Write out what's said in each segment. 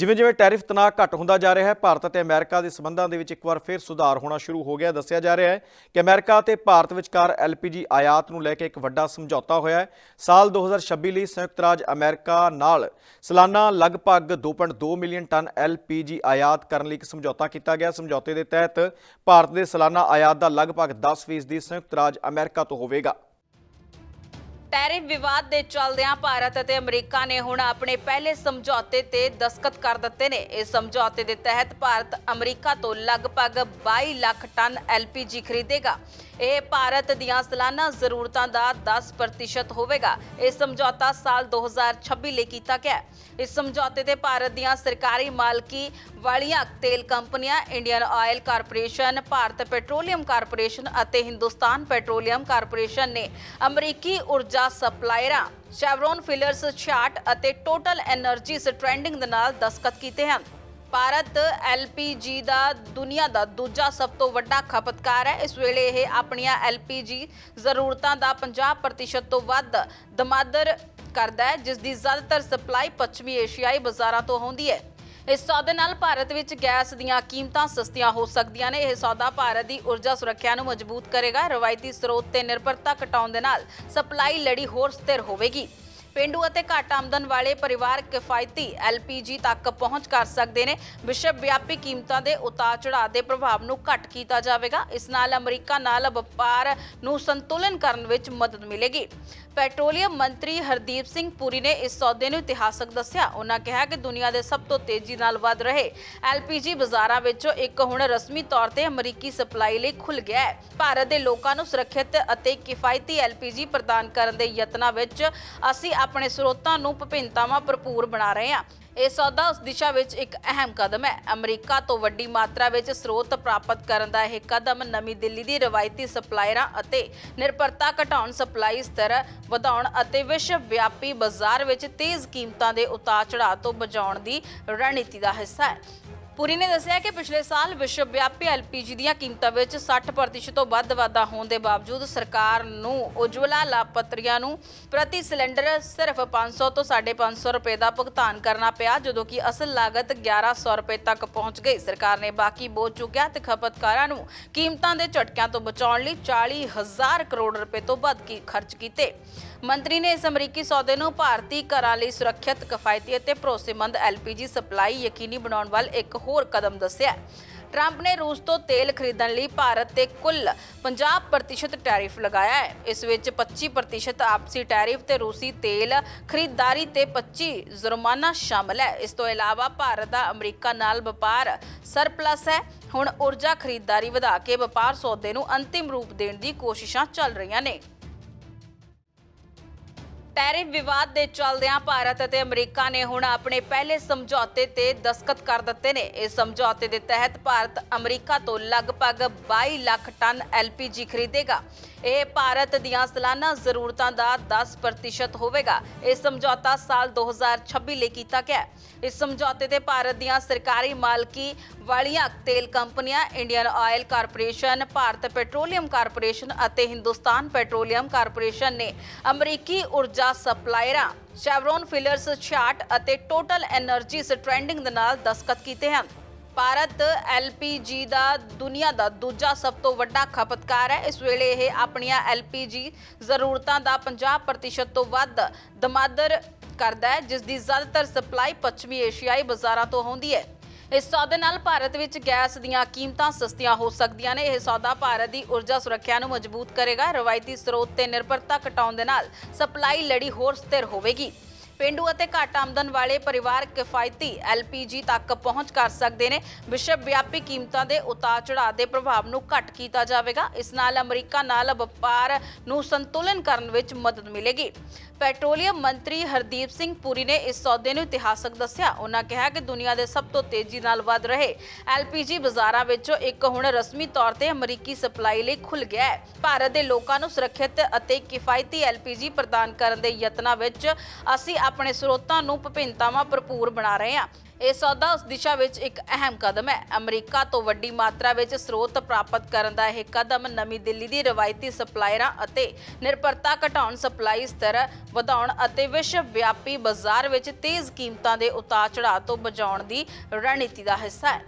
ਜਿਵੇਂ ਜਿਵੇਂ ਟੈਰਿਫ ਤਣਾਅ ਘੱਟ ਹੁੰਦਾ ਜਾ ਰਿਹਾ ਹੈ, ਭਾਰਤ ਅਤੇ ਅਮਰੀਕਾ ਦੇ ਸਬੰਧਾਂ ਦੇ ਵਿੱਚ ਇੱਕ ਵਾਰ ਫਿਰ ਸੁਧਾਰ ਹੋਣਾ ਸ਼ੁਰੂ ਹੋ ਗਿਆ। ਦੱਸਿਆ ਜਾ ਰਿਹਾ ਹੈ ਕਿ ਅਮਰੀਕਾ ਅਤੇ ਭਾਰਤ ਵਿਚਕਾਰ ਐਲਪੀਜੀ ਆਯਾਤ ਨੂੰ ਲੈ ਕੇ ਇੱਕ ਵੱਡਾ ਸਮਝੌਤਾ ਹੋਇਆ ਹੈ। ਸਾਲ 2026 ਲਈ ਸੰਯੁਕਤ ਰਾਜ ਅਮਰੀਕਾ ਨਾਲ ਸਾਲਾਨਾ ਲਗਭਗ 2.2 ਮਿਲੀਅਨ ਟਨ ਐਲਪੀਜੀ ਆਯਾਤ ਕਰਨ ਲਈ ਇੱਕ ਸਮਝੌਤਾ ਕੀਤਾ ਗਿਆ। ਸਮਝੌਤੇ ਦੇ ਤਹਿਤ ਭਾਰਤ ਦੇ ਸਾਲਾਨਾ ਆਯਾਤ ਦਾ ਲਗਭਗ 10% ਸੰਯੁਕਤ ਰਾਜ ਅਮਰੀਕਾ ਤੋਂ ਹੋਵੇਗਾ। ਟੈਰਿਫ ਵਿਵਾਦ ਦੇ ਚੱਲਦਿਆਂ ਭਾਰਤ ਅਤੇ ਅਮਰੀਕਾ ਨੇ ਹੁਣ ਆਪਣੇ ਪਹਿਲੇ ਸਮਝੌਤੇ ਤੇ ਦਸਤਖਤ ਕਰ ਦਿੱਤੇ ਨੇ। ਇਸ ਸਮਝੌਤੇ ਦੇ ਤਹਿਤ ਭਾਰਤ ਅਮਰੀਕਾ ਤੋਂ ਲਗਭਗ 22 ਲੱਖ ਟਨ ਐਲਪੀਜੀ ਖਰੀਦੇਗਾ। ਇਹ ਭਾਰਤ ਦੀਆਂ ਸਾਲਾਨਾ ਜ਼ਰੂਰਤਾਂ ਦਾ 10% ਹੋਵੇਗਾ। ਇਹ ਸਮਝੌਤਾ ਸਾਲ 2026 ਲਈ ਕੀਤਾ ਗਿਆ ਹੈ। ਇਸ ਸਮਝੌਤੇ ਤੇ ਭਾਰਤ ਦੀਆਂ ਸਰਕਾਰੀ ਮਾਲਕੀ ਵਾਲੀਆਂ ਤੇਲ ਕੰਪਨੀਆਂ, Indian oil corporation, Bharat petroleum corporation ਅਤੇ ਹਿੰਦੁਸਤਾਨ ਪੈਟਰੋਲੀਅਮ ਕਾਰਪੋਰੇਸ਼ਨ ਨੇ ਅਮਰੀਕੀ ਊਰਜਾ ਊਰਜਾ ਸਪਲਾਇਰਾਂ ਸ਼ੈਵਰੋਨ ਫਿਲਰਸ 66 ਅਤੇ ਟੋਟਲ ਐਨਰਜੀਸ ਟ੍ਰੈਂਡਿੰਗ ਦੇ ਨਾਲ ਦਸਤਖਤ ਕੀਤੇ ਹਨ। ਭਾਰਤ ਐਲਪੀਜੀ ਦਾ ਦੁਨੀਆ ਦਾ ਦੂਜਾ ਸਭ ਤੋਂ ਵੱਡਾ ਖਪਤਕਾਰ ਹੈ। ਇਸ ਵੇਲੇ ਇਹ ਆਪਣੀਆਂ ਐਲਪੀਜੀ ਜ਼ਰੂਰਤਾਂ ਦਾ 50% ਤੋਂ ਵੱਧ ਦਮਾਦਰ ਕਰਦਾ ਹੈ ਜਿਸ ਦੀ ਜ਼ਿਆਦਾਤਰ ਸਪਲਾਈ ਪੱਛਮੀ ਏਸ਼ੀਆਈ ਬਾਜ਼ਾਰਾਂ ਤੋਂ ਆਉਂਦੀ ਹੈ। ਇਸ ਸੌਦੇ ਨਾਲ ਭਾਰਤ ਵਿੱਚ ਗੈਸ ਦੀਆਂ ਕੀਮਤਾਂ ਸਸਤੀਆਂ ਹੋ ਸਕਦੀਆਂ ਨੇ। ਇਹ ਸੌਦਾ ਭਾਰਤ ਦੀ ਊਰਜਾ ਸੁਰੱਖਿਆ ਨੂੰ ਮਜ਼ਬੂਤ ਕਰੇਗਾ। ਰਵਾਇਤੀ ਸਰੋਤ ਤੇ ਨਿਰਭਰਤਾ ਘਟਾਉਣ ਦੇ ਨਾਲ ਸਪਲਾਈ ਲੜੀ ਹੋਰ ਸਥਿਰ ਹੋਵੇਗੀ। ਪਿੰਡੂ ਅਤੇ ਘੱਟ ਆਮਦਨ ਵਾਲੇ ਪਰਿਵਾਰ ਕਿਫਾਇਤੀ LPG ਤੱਕ ਪਹੁੰਚ ਕਰ ਸਕਦੇ ਨੇ। ਵਿਸ਼ਵ ਵਿਆਪੀ ਕੀਮਤਾਂ ਦੇ ਉਤਾਰ ਚੜਾਅ ਦੇ ਪ੍ਰਭਾਵ ਨੂੰ ਘੱਟ ਕੀਤਾ ਜਾਵੇਗਾ। ਇਸ ਨਾਲ ਅਮਰੀਕਾ ਨਾਲ ਵਪਾਰ ਨੂੰ ਸੰਤੁਲਨ ਕਰਨ ਵਿੱਚ ਮਦਦ ਮਿਲੇਗੀ। ਪੈਟਰੋਲੀਅਮ ਮੰਤਰੀ ਹਰਦੀਪ ਸਿੰਘ ਪੁਰੀ ਨੇ ਇਸ ਸੌਦੇ ਨੂੰ ਇਤਿਹਾਸਕ ਦੱਸਿਆ। ਉਹਨਾਂ ਕਿਹਾ ਕਿ ਦੁਨੀਆ ਦੇ ਸਭ ਤੋਂ ਤੇਜ਼ੀ ਨਾਲ ਵੱਧ ਰਹੇ LPG ਬਾਜ਼ਾਰਾਂ ਵਿੱਚੋਂ ਇੱਕ ਹੁਣ ਰਸਮੀ ਤੌਰ ਤੇ ਅਮਰੀਕੀ ਸਪਲਾਈ ਲਈ ਖੁੱਲ ਗਿਆ ਹੈ। ਭਾਰਤ ਦੇ ਲੋਕਾਂ ਨੂੰ ਸੁਰੱਖਿਅਤ ਅਤੇ ਕਿਫਾਇਤੀ LPG ਪ੍ਰਦਾਨ ਕਰਨ ਦੇ ਯਤਨਾਂ ਵਿੱਚ ਅਸੀਂ ਆਪਣੇ ਸਰੋਤਾਂ ਨੂੰ ਵਿਭਿੰਨਤਾਵਾਂ ਭਰਪੂਰ ਬਣਾ ਰਹੇ ਹਾਂ। ਇਹ ਸੌਦਾ ਉਸ ਦਿਸ਼ਾ ਵਿੱਚ ਇੱਕ ਅਹਿਮ ਕਦਮ ਹੈ। ਅਮਰੀਕਾ ਤੋਂ ਵੱਡੀ ਮਾਤਰਾ ਵਿੱਚ ਸਰੋਤ ਪ੍ਰਾਪਤ ਕਰਨ ਦਾ ਇਹ ਕਦਮ ਨਵੀਂ ਦਿੱਲੀ ਦੀ ਰਵਾਇਤੀ ਸਪਲਾਇਰਾਂ ਅਤੇ ਨਿਰਭਰਤਾ ਘਟਾਉਣ ਸਪਲਾਈ ਸਤਰ ਵਧਾਉਣ ਅਤੇ ਵਿਸ਼ਵ ਵਿਆਪੀ ਬਾਜ਼ਾਰ ਵਿੱਚ ਤੇਜ਼ ਕੀਮਤਾਂ ਦੇ ਉਤਾਰ ਚੜਾਅ ਤੋਂ ਬਚਾਉਣ ਦੀ ਰਣਨੀਤੀ ਦਾ ਹਿੱਸਾ ਹੈ। ਪੁਰੀ ਨੇ ਦੱਸਿਆ ਕਿ ਪਿਛਲੇ ਸਾਲ ਵਿਸ਼ਵ ਵਿਆਪੀ ਐਲਪੀਜੀ ਦੀਆਂ ਕੀਮਤਾਂ ਵਿੱਚ 60% ਤੋਂ ਵੱਧ ਵਾਧਾ ਹੋਣ ਦੇ ਬਾਵਜੂਦ ਸਰਕਾਰ ਨੂੰ ਉਜਵਲਾ ਲਾਭਪਾਤਰੀਆਂ ਨੂੰ ਪ੍ਰਤੀ ਸਿਲੰਡਰ ਸਿਰਫ 500 ਤੋਂ 550 ਰੁਪਏ ਦਾ ਭੁਗਤਾਨ ਕਰਨਾ ਪਿਆ, ਜਦੋਂ ਕਿ ਅਸਲ ਲਾਗਤ 1100 ਰੁਪਏ ਤੱਕ ਪਹੁੰਚ ਗਈ। ਸਰਕਾਰ ਨੇ ਬਾਕੀ ਬੋਝ ਚੁੱਕਿਆ ਤੇ ਖਪਤਕਾਰਾਂ ਨੂੰ ਕੀਮਤਾਂ ਦੇ ਝਟਕਿਆਂ ਤੋਂ ਬਚਾਉਣ ਲਈ 40 ਹਜ਼ਾਰ ਕਰੋੜ ਰੁਪਏ ਤੋਂ ਵੱਧ ਕੀ ਖਰਚ ਕੀਤੇ। ਮੰਤਰੀ ਨੇ ਇਸ ਅਮਰੀਕੀ ਸੌਦੇ ਨੂੰ ਭਾਰਤੀ ਘਰਾਂ ਲਈ ਸੁਰੱਖਿਅਤ, ਕਿਫਾਇਤੀ ਅਤੇ ਭਰੋਸੇਮੰਦ ਐਲਪੀਜੀ ਸਪਲਾਈ ਯਕੀਨੀ ਬਣਾਉਣ ਵੱਲ ਇੱਕ ਹੋਰ ਕਦਮ ਦੱਸਿਆ। ਟਰੰਪ ਨੇ ਰੂਸ ਤੋਂ ਤੇਲ ਖਰੀਦਣ ਲਈ ਭਾਰਤ ਤੇ ਕੁੱਲ 50% ਟੈਰਿਫ ਲਗਾਇਆ ਹੈ। ਇਸ ਵਿੱਚ 25% ਆਪਸੀ ਟੈਰਿਫ ਤੇ ਰੂਸੀ ਤੇਲ ਖਰੀਦਦਾਰੀ ਤੇ 25 ਜੁਰਮਾਨਾ ਸ਼ਾਮਲ ਹੈ। ਇਸ ਤੋਂ ਇਲਾਵਾ ਭਾਰਤ ਦਾ ਅਮਰੀਕਾ ਨਾਲ ਵਪਾਰ ਸਰਪਲਸ ਹੈ। ਹੁਣ ਊਰਜਾ ਖਰੀਦਦਾਰੀ ਵਧਾ ਕੇ ਵਪਾਰ ਸੌਦੇ ਨੂੰ ਅੰਤਿਮ ਰੂਪ ਦੇਣ ਦੀ ਕੋਸ਼ਿਸ਼ਾਂ ਚੱਲ ਰਹੀਆਂ ਨੇ। ਪੈਰੇ ਵਿਵਾਦ ਦੇ ਚੱਲਦਿਆਂ ਭਾਰਤ ਅਤੇ ਅਮਰੀਕਾ ਨੇ ਹੁਣ ਆਪਣੇ ਪਹਿਲੇ ਸਮਝੌਤੇ ਤੇ ਦਸਤਖਤ ਕਰ ਦਿੱਤੇ ਨੇ। ਇਸ ਸਮਝੌਤੇ ਦੇ ਤਹਿਤ ਭਾਰਤ ਅਮਰੀਕਾ ਤੋਂ ਲਗਭਗ 22 ਲੱਖ ਟਨ LPG ਖਰੀਦੇਗਾ। ਇਹ ਭਾਰਤ ਦੀਆਂ ਸਾਲਾਨਾ ਜ਼ਰੂਰਤਾਂ ਦਾ 10% ਹੋਵੇਗਾ। ਇਹ ਸਮਝੌਤਾ ਸਾਲ 2026 ਲਈ ਕੀਤਾ ਗਿਆ ਇਸ ਸਮਝੌਤੇ ਤੇ ਭਾਰਤ ਦੀਆਂ ਸਰਕਾਰੀ ਮਾਲਕੀ ਵਾਲੀਆਂ ਤੇਲ ਕੰਪਨੀਆਂ, Indian oil corporation, Bharat petroleum corporation ਅਤੇ ਹਿੰਦੁਸਤਾਨ ਪੈਟਰੋਲੀਅਮ ਕਾਰਪੋਰੇਸ਼ਨ ਨੇ ਅਮਰੀਕੀ ਊਰਜਾ ਸਪਲਾਇਰਾਂ, ਸ਼ੈਵਰੋਨ ਫਿਲਰਸ 66 ਅਤੇ ਟੋਟਲ એનર્ਜੀਸ ਟ੍ਰੈਂਡਿੰਗ ਦੇ ਨਾਲ ਦਸਤਖਤ ਕੀਤੇ ਹਨ। ਭਾਰਤ LPG ਦਾ ਦੁਨੀਆ ਦਾ ਦੂਜਾ ਸਭ ਤੋਂ ਵੱਡਾ ਖਪਤਕਾਰ ਹੈ। ਇਸ ਵੇਲੇ ਇਹ ਆਪਣੀਆਂ LPG ਜ਼ਰੂਰਤਾਂ ਦਾ 50% ਤੋਂ ਵੱਧ ਦਮਾਦਰ ਕਰਦਾ ਹੈ ਜਿਸ ਦੀ ਜ਼ਿਆਦਾਤਰ ਸਪਲਾਈ ਪੱਛਮੀ ਏਸ਼ੀਆਈ ਬਾਜ਼ਾਰਾਂ ਤੋਂ ਆਉਂਦੀ ਹੈ। ਇਸ ਸੌਦੇ ਨਾਲ ਭਾਰਤ ਵਿੱਚ ਗੈਸ ਦੀਆਂ ਕੀਮਤਾਂ ਸਸਤੀਆਂ ਹੋ ਸਕਦੀਆਂ ਨੇ। ਇਹ ਸੌਦਾ ਭਾਰਤ ਦੀ ਊਰਜਾ ਸੁਰੱਖਿਆ ਨੂੰ ਮਜ਼ਬੂਤ ਕਰੇਗਾ। ਰਵਾਇਤੀ ਸਰੋਤ ਤੇ ਨਿਰਭਰਤਾ ਘਟਾਉਣ ਦੇ ਨਾਲ ਸਪਲਾਈ ਲੜੀ ਹੋਰ ਸਥਿਰ ਹੋਵੇਗੀ। ਪਿੰਡੂ ਅਤੇ ਘੱਟ ਆਮਦਨ ਵਾਲੇ ਪਰਿਵਾਰ ਕਿਫਾਇਤੀ LPG ਤੱਕ ਪਹੁੰਚ ਕਰ ਸਕਦੇ ਨੇ। ਵਿਸ਼ਵ ਵਿਆਪੀ ਕੀਮਤਾਂ ਦੇ ਉਤਾਰ ਚੜਾਅ ਦੇ ਪ੍ਰਭਾਵ ਨੂੰ ਘੱਟ ਕੀਤਾ ਜਾਵੇਗਾ। ਇਸ ਨਾਲ ਅਮਰੀਕਾ ਨਾਲ ਵਪਾਰ ਨੂੰ ਸੰਤੁਲਨ ਕਰਨ ਵਿੱਚ ਮਦਦ ਮਿਲੇਗੀ। ਪੈਟਰੋਲੀਅਮ ਮੰਤਰੀ ਹਰਦੀਪ ਸਿੰਘ ਪੁਰੀ ਨੇ ਇਸ ਸੌਦੇ ਨੂੰ ਇਤਿਹਾਸਕ ਦੱਸਿਆ। ਉਹਨਾਂ ਕਿਹਾ ਕਿ ਦੁਨੀਆ ਦੇ ਸਭ ਤੋਂ ਤੇਜ਼ੀ ਨਾਲ ਵੱਧ ਰਹੇ LPG ਬਾਜ਼ਾਰਾਂ ਵਿੱਚੋਂ ਇੱਕ ਹੁਣ ਰਸਮੀ ਤੌਰ ਤੇ ਅਮਰੀਕੀ ਸਪਲਾਈ ਲਈ ਖੁੱਲ ਗਿਆ ਹੈ। ਭਾਰਤ ਦੇ ਲੋਕਾਂ ਨੂੰ ਸੁਰੱਖਿਅਤ ਅਤੇ ਕਿਫਾਇਤੀ LPG ਪ੍ਰਦਾਨ ਕਰਨ ਦੇ ਯਤਨਾਂ ਵਿੱਚ ਅਸੀਂ ਆਪਣੇ ਸਰੋਤਾਂ ਨੂੰ ਵਿਭਿੰਨਤਾਵਾਂ ਭਰਪੂਰ ਬਣਾ ਰਹੇ ਹਾਂ। ਇਹ ਸੌਦਾ ਉਸ ਦਿਸ਼ਾ ਵਿੱਚ ਇੱਕ ਅਹਿਮ ਕਦਮ ਹੈ। ਅਮਰੀਕਾ ਤੋਂ ਵੱਡੀ ਮਾਤਰਾ ਵਿੱਚ ਸਰੋਤ ਪ੍ਰਾਪਤ ਕਰਨ ਦਾ ਇਹ ਕਦਮ ਨਵੀਂ ਦਿੱਲੀ ਦੀ ਰਵਾਇਤੀ ਸਪਲਾਇਰਾਂ ਅਤੇ ਨਿਰਭਰਤਾ ਘਟਾਉਣ ਸਪਲਾਈ ਸਤਰ, ਵਧਾਉਣ ਅਤੇ ਵਿਸ਼ਵ ਵਿਆਪੀ ਬਾਜ਼ਾਰ ਵਿੱਚ ਤੇਜ਼ ਕੀਮਤਾਂ ਦੇ ਉਤਾਰ ਚੜਾਅ ਤੋਂ ਬਚਾਉਣ ਦੀ ਰਣਨੀਤੀ ਦਾ ਹਿੱਸਾ ਹੈ।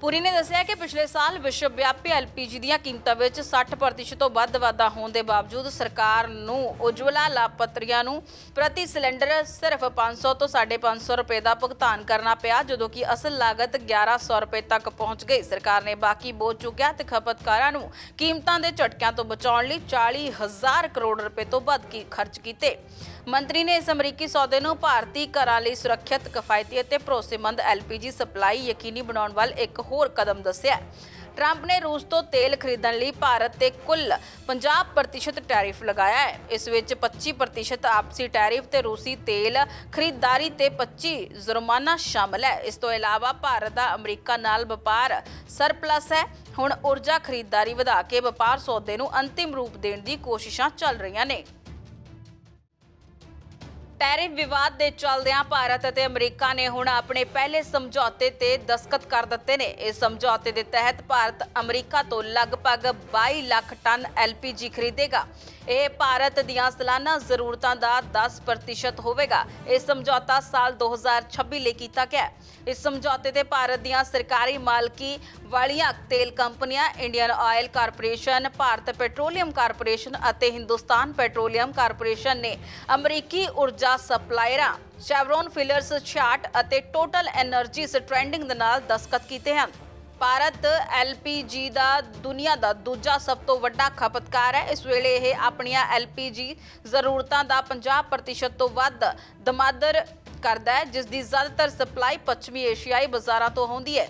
ਪੁਰੀ ਨੇ ਦੱਸਿਆ ਕਿ ਪਿਛਲੇ ਸਾਲ ਵਿਸ਼ਵ ਵਿਆਪੀ ਐਲਪੀਜੀ ਦੀਆਂ ਕੀਮਤਾਂ ਵਿੱਚ 60% ਤੋਂ ਵੱਧ ਵਾਧਾ ਹੋਣ ਦੇ ਬਾਵਜੂਦ ਸਰਕਾਰ ਨੂੰ ਉਜਵਲਾ ਲਾਭਪਾਤਰੀਆਂ ਨੂੰ ਪ੍ਰਤੀ ਸਿਲੰਡਰ ਸਿਰਫ 500 ਤੋਂ 550 ਰੁਪਏ ਦਾ ਭੁਗਤਾਨ ਕਰਨਾ ਪਿਆ, ਜਦੋਂ ਕਿ ਅਸਲ ਲਾਗਤ 1100 ਰੁਪਏ ਤੱਕ ਪਹੁੰਚ ਗਈ। ਸਰਕਾਰ ਨੇ ਬਾਕੀ ਬੋਝ ਚੁੱਕਿਆ ਤੇ ਖਪਤਕਾਰਾਂ ਨੂੰ ਕੀਮਤਾਂ ਦੇ ਝਟਕਿਆਂ ਤੋਂ ਬਚਾਉਣ ਲਈ 40000 ਕਰੋੜ ਰੁਪਏ ਤੋਂ ਵੱਧ ਕੀ ਖਰਚ ਕੀਤੇ। ਮੰਤਰੀ ਨੇ ਇਸ ਅਮਰੀਕੀ ਸੌਦੇ ਨੂੰ ਭਾਰਤੀ ਘਰਾਂ ਲਈ ਸੁਰੱਖਿਅਤ, ਕਿਫਾਇਤੀ ਅਤੇ ਭਰੋਸੇਮੰਦ ਐਲਪੀਜੀ ਸਪਲਾਈ ਯਕੀਨੀ ਬਣਾਉਣ ਵੱਲ ਇੱਕ ਹੋਰ ਕਦਮ ਦੱਸਿਆ ਟਰੰਪ ਨੇ ਰੂਸ ਤੋਂ ਤੇਲ ਖਰੀਦਣ ਲਈ ਭਾਰਤ ਤੇ ਕੁੱਲ 50% ਟੈਰਿਫ ਲਗਾਇਆ ਹੈ। ਇਸ ਵਿੱਚ 25% ਆਪਸੀ ਟੈਰਿਫ ਤੇ ਰੂਸੀ ਤੇਲ ਖਰੀਦਦਾਰੀ ਤੇ 25 ਜੁਰਮਾਨਾ ਸ਼ਾਮਲ ਹੈ। ਇਸ ਤੋਂ ਇਲਾਵਾ ਭਾਰਤ ਦਾ ਅਮਰੀਕਾ ਨਾਲ ਵਪਾਰ ਸਰਪਲਸ ਹੈ। ਹੁਣ ਊਰਜਾ ਖਰੀਦਦਾਰੀ ਵਧਾ ਕੇ ਵਪਾਰ ਸੌਦੇ ਨੂੰ ਅੰਤਿਮ ਰੂਪ ਦੇਣ ਦੀ ਕੋਸ਼ਿਸ਼ਾਂ ਚੱਲ ਰਹੀਆਂ ਨੇ। ਟੈਰਿਫ ਵਿਵਾਦ ਦੇ ਚੱਲਦਿਆਂ ਭਾਰਤ ਅਤੇ ਅਮਰੀਕਾ ਨੇ ਹੁਣ ਆਪਣੇ ਪਹਿਲੇ ਸਮਝੌਤੇ ਤੇ ਦਸਤਖਤ ਕਰ ਦਿੱਤੇ ਨੇ। ਇਸ ਸਮਝੌਤੇ ਦੇ ਤਹਿਤ ਭਾਰਤ ਅਮਰੀਕਾ ਤੋਂ ਲਗਭਗ 22 ਲੱਖ ਟਨ ਐਲਪੀਜੀ ਖਰੀਦੇਗਾ। ਇਹ ਭਾਰਤ ਦੀਆਂ ਸਾਲਾਨਾ ਜ਼ਰੂਰਤਾਂ ਦਾ 10% ਹੋਵੇਗਾ। ਇਹ ਸਮਝੌਤਾ ਸਾਲ 2026 ਲਈ ਕੀਤਾ ਗਿਆ ਇਸ ਸਮਝੌਤੇ ਤੇ ਭਾਰਤ ਦੀਆਂ ਸਰਕਾਰੀ ਮਾਲਕੀ ਵਾਲੀਆਂ ਤੇਲ ਕੰਪਨੀਆਂ, Indian oil corporation, Bharat petroleum corporation ਅਤੇ ਹਿੰਦੁਸਤਾਨ ਪੈਟਰੋਲੀਅਮ ਕਾਰਪੋਰੇਸ਼ਨ ਨੇ ਅਮਰੀਕੀ ਊਰਜਾ ਊਰਜਾ ਸਪਲਾਇਰਾਂ ਸ਼ੈਵਰੋਨ ਫਿਲਰਸ 66 ਅਤੇ ਟੋਟਲ ਐਨਰਜੀਸ ਟ੍ਰੈਂਡਿੰਗ ਦੇ ਨਾਲ ਦਸਤਖਤ ਕੀਤੇ ਹਨ। ਭਾਰਤ ਐਲਪੀਜੀ ਦਾ ਦੁਨੀਆ ਦਾ ਦੂਜਾ ਸਭ ਤੋਂ ਵੱਡਾ ਖਪਤਕਾਰ ਹੈ। ਇਸ ਵੇਲੇ ਇਹ ਆਪਣੀਆਂ ਐਲਪੀਜੀ ਜ਼ਰੂਰਤਾਂ ਦਾ 50% ਤੋਂ ਵੱਧ ਦਮਾਦਰ ਕਰਦਾ ਹੈ ਜਿਸ ਦੀ ਜ਼ਿਆਦਾਤਰ ਸਪਲਾਈ ਪੱਛਮੀ ਏਸ਼ੀਆਈ ਬਾਜ਼ਾਰਾਂ ਤੋਂ ਹੁੰਦੀ ਹੈ।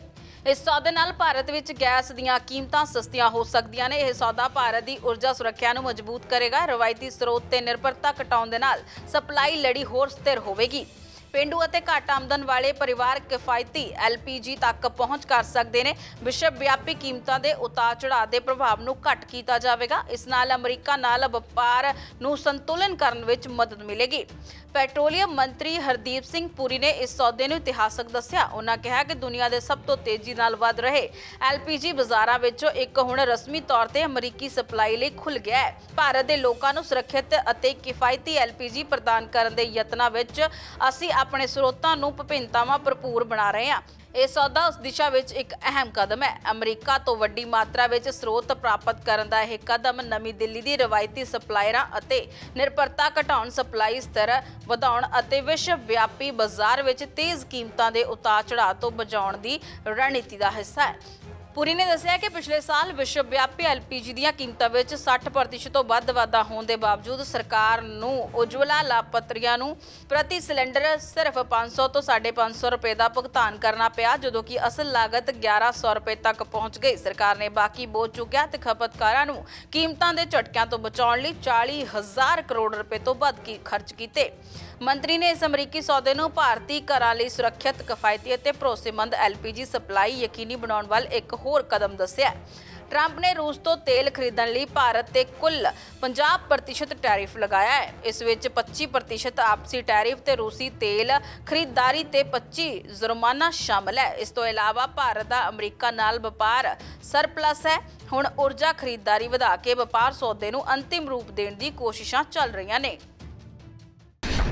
ਇਸ ਸੌਦੇ ਨਾਲ ਭਾਰਤ ਵਿੱਚ ਗੈਸ ਦੀਆਂ ਕੀਮਤਾਂ ਸਸਤੀਆਂ ਹੋ ਸਕਦੀਆਂ ਨੇ। ਇਹ ਸੌਦਾ ਭਾਰਤ ਦੀ ਊਰਜਾ ਸੁਰੱਖਿਆ ਨੂੰ ਮਜ਼ਬੂਤ ਕਰੇਗਾ। ਰਵਾਇਤੀ ਸਰੋਤ ਤੇ ਨਿਰਭਰਤਾ ਘਟਾਉਣ ਦੇ ਨਾਲ ਸਪਲਾਈ ਲੜੀ ਹੋਰ ਸਥਿਰ ਹੋਵੇਗੀ। ਪਿੰਡੂ ਅਤੇ ਘੱਟ ਆਮਦਨ ਵਾਲੇ ਪਰਿਵਾਰ ਕਿਫਾਇਤੀ ਐਲਪੀਜੀ ਤੱਕ ਪਹੁੰਚ ਕਰ ਸਕਦੇ ਨੇ। ਵਿਸ਼ਵ ਵਿਆਪੀ ਕੀਮਤਾਂ ਦੇ ਉਤਾਰ ਚੜਾਅ ਦੇ ਪ੍ਰਭਾਵ ਨੂੰ ਘੱਟ ਕੀਤਾ ਜਾਵੇਗਾ। ਇਸ ਨਾਲ ਅਮਰੀਕਾ ਨਾਲ ਵਪਾਰ ਨੂੰ ਸੰਤੁਲਨ ਕਰਨ ਵਿੱਚ ਮਦਦ ਮਿਲੇਗੀ। ਪੈਟਰੋਲੀਅਮ ਮੰਤਰੀ ਹਰਦੀਪ ਸਿੰਘ ਪੁਰੀ ਨੇ ਇਸ ਸੌਦੇ ਨੂੰ ਇਤਿਹਾਸਕ ਦੱਸਿਆ। ਉਹਨਾਂ ਕਿਹਾ ਕਿ ਦੁਨੀਆ ਦੇ ਸਭ ਤੋਂ ਤੇਜ਼ੀ ਨਾਲ ਵੱਧ ਰਹੇ ਐਲਪੀਜੀ ਬਾਜ਼ਾਰਾਂ ਵਿੱਚੋਂ ਇੱਕ ਹੁਣ ਰਸਮੀ ਤੌਰ ਤੇ ਅਮਰੀਕੀ ਸਪਲਾਈ ਲਈ ਖੁੱਲ ਗਿਆ ਹੈ। ਭਾਰਤ ਦੇ ਲੋਕਾਂ ਨੂੰ ਸੁਰੱਖਿਅਤ ਅਤੇ ਕਿਫਾਇਤੀ ਐਲਪੀਜੀ ਪ੍ਰਦਾਨ ਕਰਨ ਦੇ ਯਤਨਾਂ ਵਿੱਚ ਅਸੀਂ ਆਪਣੇ ਸਰੋਤਾਂ ਨੂੰ ਵਿਭਿੰਨਤਾਵਾਂ ਭਰਪੂਰ ਬਣਾ ਰਹੇ ਹਾਂ। ਇਹ ਸੌਦਾ ਉਸ ਦਿਸ਼ਾ ਵਿੱਚ ਇੱਕ ਅਹਿਮ ਕਦਮ ਹੈ। ਅਮਰੀਕਾ ਤੋਂ ਵੱਡੀ ਮਾਤਰਾ ਵਿੱਚ ਸਰੋਤ ਪ੍ਰਾਪਤ ਕਰਨ ਦਾ ਇਹ ਕਦਮ ਨਵੀਂ ਦਿੱਲੀ ਦੀ ਰਵਾਇਤੀ ਸਪਲਾਇਰਾਂ ਅਤੇ ਨਿਰਭਰਤਾ ਘਟਾਉਣ ਸਪਲਾਈ ਸਤਰ ਵਧਾਉਣ ਅਤੇ ਵਿਸ਼ਵ ਵਿਆਪੀ ਬਾਜ਼ਾਰ ਵਿੱਚ ਤੇਜ਼ ਕੀਮਤਾਂ ਦੇ ਉਤਾਰ ਚੜਾਅ ਤੋਂ ਬਚਾਉਣ ਦੀ ਰਣਨੀਤੀ ਦਾ ਹਿੱਸਾ ਹੈ। ਪੁਰੀ ਨੇ ਦੱਸਿਆ ਕਿ ਪਿਛਲੇ ਸਾਲ ਵਿਸ਼ਵ ਵਿਆਪੀ ਐਲਪੀਜੀ ਦੀਆਂ ਕੀਮਤਾਂ ਵਿੱਚ 60% ਤੋਂ ਵੱਧ ਵਾਧਾ ਹੋਣ ਦੇ ਬਾਵਜੂਦ ਸਰਕਾਰ ਨੂੰ ਉਜਵਲਾ ਲਾਭਪਾਤਰੀਆਂ ਨੂੰ ਪ੍ਰਤੀ ਸਿਲੰਡਰ ਸਿਰਫ 500 ਤੋਂ 550 ਰੁਪਏ ਦਾ ਭੁਗਤਾਨ ਕਰਨਾ ਪਿਆ, ਜਦੋਂ ਕਿ ਅਸਲ ਲਾਗਤ 1100 ਰੁਪਏ ਤੱਕ ਪਹੁੰਚ ਗਈ। ਸਰਕਾਰ ਨੇ ਬਾਕੀ ਬੋਝ ਚੁੱਕਿਆ ਤੇ ਖਪਤਕਾਰਾਂ ਨੂੰ ਕੀਮਤਾਂ ਦੇ ਝਟਕਿਆਂ ਤੋਂ ਬਚਾਉਣ ਲਈ 40000 ਕਰੋੜ ਰੁਪਏ ਤੋਂ ਵੱਧ ਕੀ ਖਰਚ ਕੀਤੇ। ਮੰਤਰੀ ਨੇ ਇਸ ਅਮਰੀਕੀ ਸੌਦੇ ਨੂੰ ਭਾਰਤੀ ਘਰਾਂ ਲਈ ਸੁਰੱਖਿਅਤ, ਕਿਫਾਇਤੀ ਅਤੇ ਭਰੋਸੇਮੰਦ ਐਲਪੀਜੀ ਸਪਲਾਈ ਯਕੀਨੀ ਬਣਾਉਣ ਵੱਲ ਇੱਕ ਹੋਰ ਕਦਮ ਦੱਸਿਆ ਟਰੰਪ ਨੇ ਰੂਸ ਤੋਂ ਤੇਲ ਖਰੀਦਣ ਲਈ ਭਾਰਤ ਤੇ ਕੁੱਲ 50% ਟੈਰਿਫ ਲਗਾਇਆ ਹੈ। ਇਸ ਵਿੱਚ 25% ਆਪਸੀ ਟੈਰਿਫ ਤੇ ਰੂਸੀ ਤੇਲ ਖਰੀਦਦਾਰੀ ਤੇ 25 ਜੁਰਮਾਨਾ ਸ਼ਾਮਲ ਹੈ। ਇਸ ਤੋਂ ਇਲਾਵਾ ਭਾਰਤ ਦਾ ਅਮਰੀਕਾ ਨਾਲ ਵਪਾਰ ਸਰਪਲਸ ਹੈ। ਹੁਣ ਊਰਜਾ ਖਰੀਦਦਾਰੀ ਵਧਾ ਕੇ ਵਪਾਰ ਸੌਦੇ ਨੂੰ ਅੰਤਿਮ ਰੂਪ ਦੇਣ ਦੀ ਕੋਸ਼ਿਸ਼ਾਂ ਚੱਲ ਰਹੀਆਂ ਨੇ।